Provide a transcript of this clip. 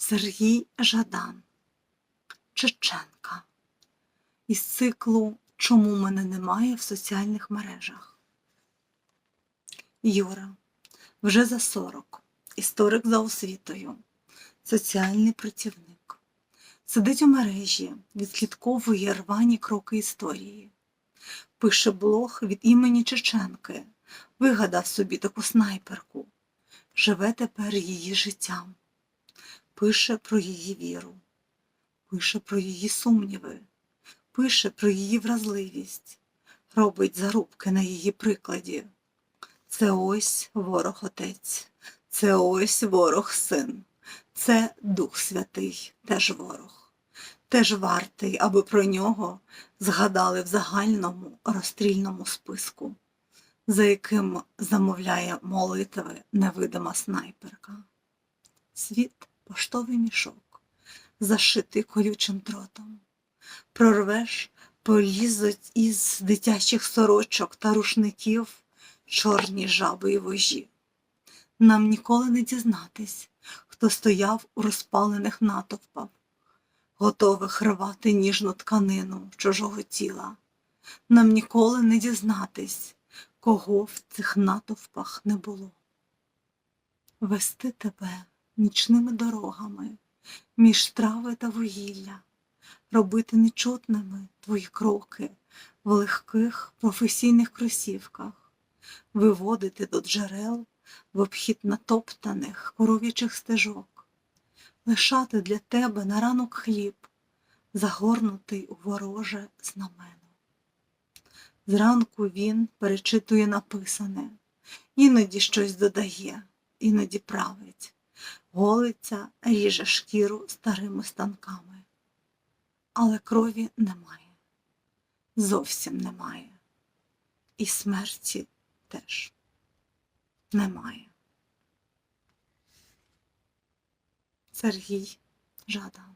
Сергій Жадан, Чеченка. Із циклу Чому мене немає в соціальних мережах. Юра вже за 40, історик за освітою, соціальний працівник. Сидить у мережі, відслідковує рвані кроки історії. Пише блог від імені Чеченки, вигадав собі таку снайперку. Живе тепер її життям. Пише про її віру, пише про її сумніви, пише про її вразливість, робить зарубки на її прикладі. Це ось ворог отець, це ось ворог син, це Дух Святий, теж ворог, теж вартий, аби про нього згадали в загальному розстрільному списку, за яким замовляє молитви невидима снайперка. Світ поштовий мішок, зашитий колючим дротом. Прорвеш, полізуть із дитячих сорочок та рушників чорні жаби і вожі. Нам ніколи не дізнатись, хто стояв у розпалених натовпах, готових рвати ніжну тканину чужого тіла. Нам ніколи не дізнатись, кого в цих натовпах не було. Вести тебе нічними дорогами між трави та вугілля, робити нечутними твої кроки в легких професійних кросівках, виводити до джерел в обхід натоптаних коров'ячих стежок, лишати для тебе на ранок хліб, загорнутий у вороже знамено. Зранку він перечитує написане, іноді щось додає, іноді править, голиться, ріже шкіру старими станками. Але крові немає, зовсім немає, і смерті теж немає. Сергій Жадан